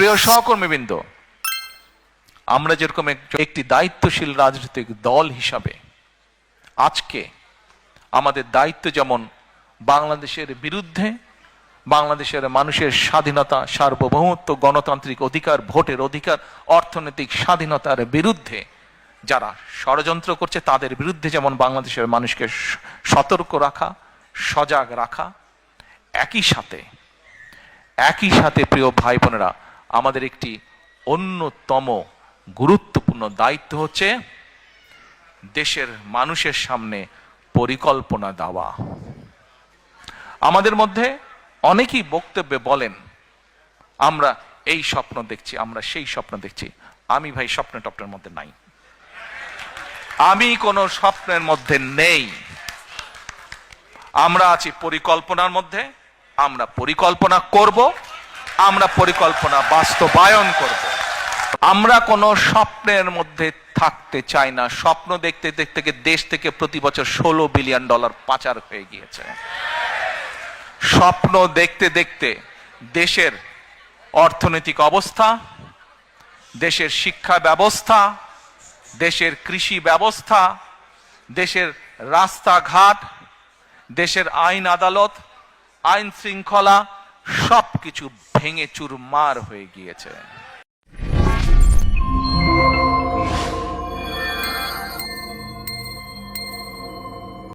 প্রিয় সহকর্মীবৃন্দ, আমরা যেরকম এক- একটি দায়িত্বশীল রাজনৈতিক দল হিসাবে আজকে আমাদের দায়িত্ব যেমন বাংলাদেশের বিরুদ্ধে, বাংলাদেশের মানুষের স্বাধীনতা, সার্বভৌমত্ব, গণতান্ত্রিক অধিকার, ভোটের অধিকার, অর্থনৈতিক স্বাধীনতার বিরুদ্ধে যারা ষড়যন্ত্র করছে, তাদের বিরুদ্ধে যেমন বাংলাদেশের মানুষকে সতর্ক রাখা, সজাগ রাখা, একই সাথে একই সাথে প্রিয় ভাই বোনেরা আমাদের একটি অন্যতম গুরুত্বপূর্ণ দায়িত্ব হচ্ছে দেশের মানুষের সামনে পরিকল্পনা দেওয়া। আমাদের মধ্যে অনেকেই বক্তব্যে বলেন, আমরা এই স্বপ্ন দেখছি, আমরা সেই স্বপ্ন দেখছি। আমি ভাই স্বপ্ন টপ্নের মধ্যে নাই। আমি কোনো স্বপ্নের মধ্যে নেই। আমরা আছি পরিকল্পনার মধ্যে, আমরা পরিকল্পনা করব আমরা পরিকল্পনা বাস্তবায়ন করব। আমরা কোনো স্বপ্নের মধ্যে থাকতে চাই না। স্বপ্ন দেখতে দেখতে দেশ থেকে প্রতি বছর ষোলো বিলিয়ন ডলার পাচার হয়ে গিয়েছে। স্বপ্ন দেখতে দেখতে দেশের অর্থনৈতিক অবস্থা, দেশের শিক্ষা ব্যবস্থা, দেশের কৃষি ব্যবস্থা, দেশের রাস্তাঘাট, দেশের আইন আদালত, আইন শৃঙ্খলা সবকিছু ভেঙে চুরমার হয়ে গিয়েছে।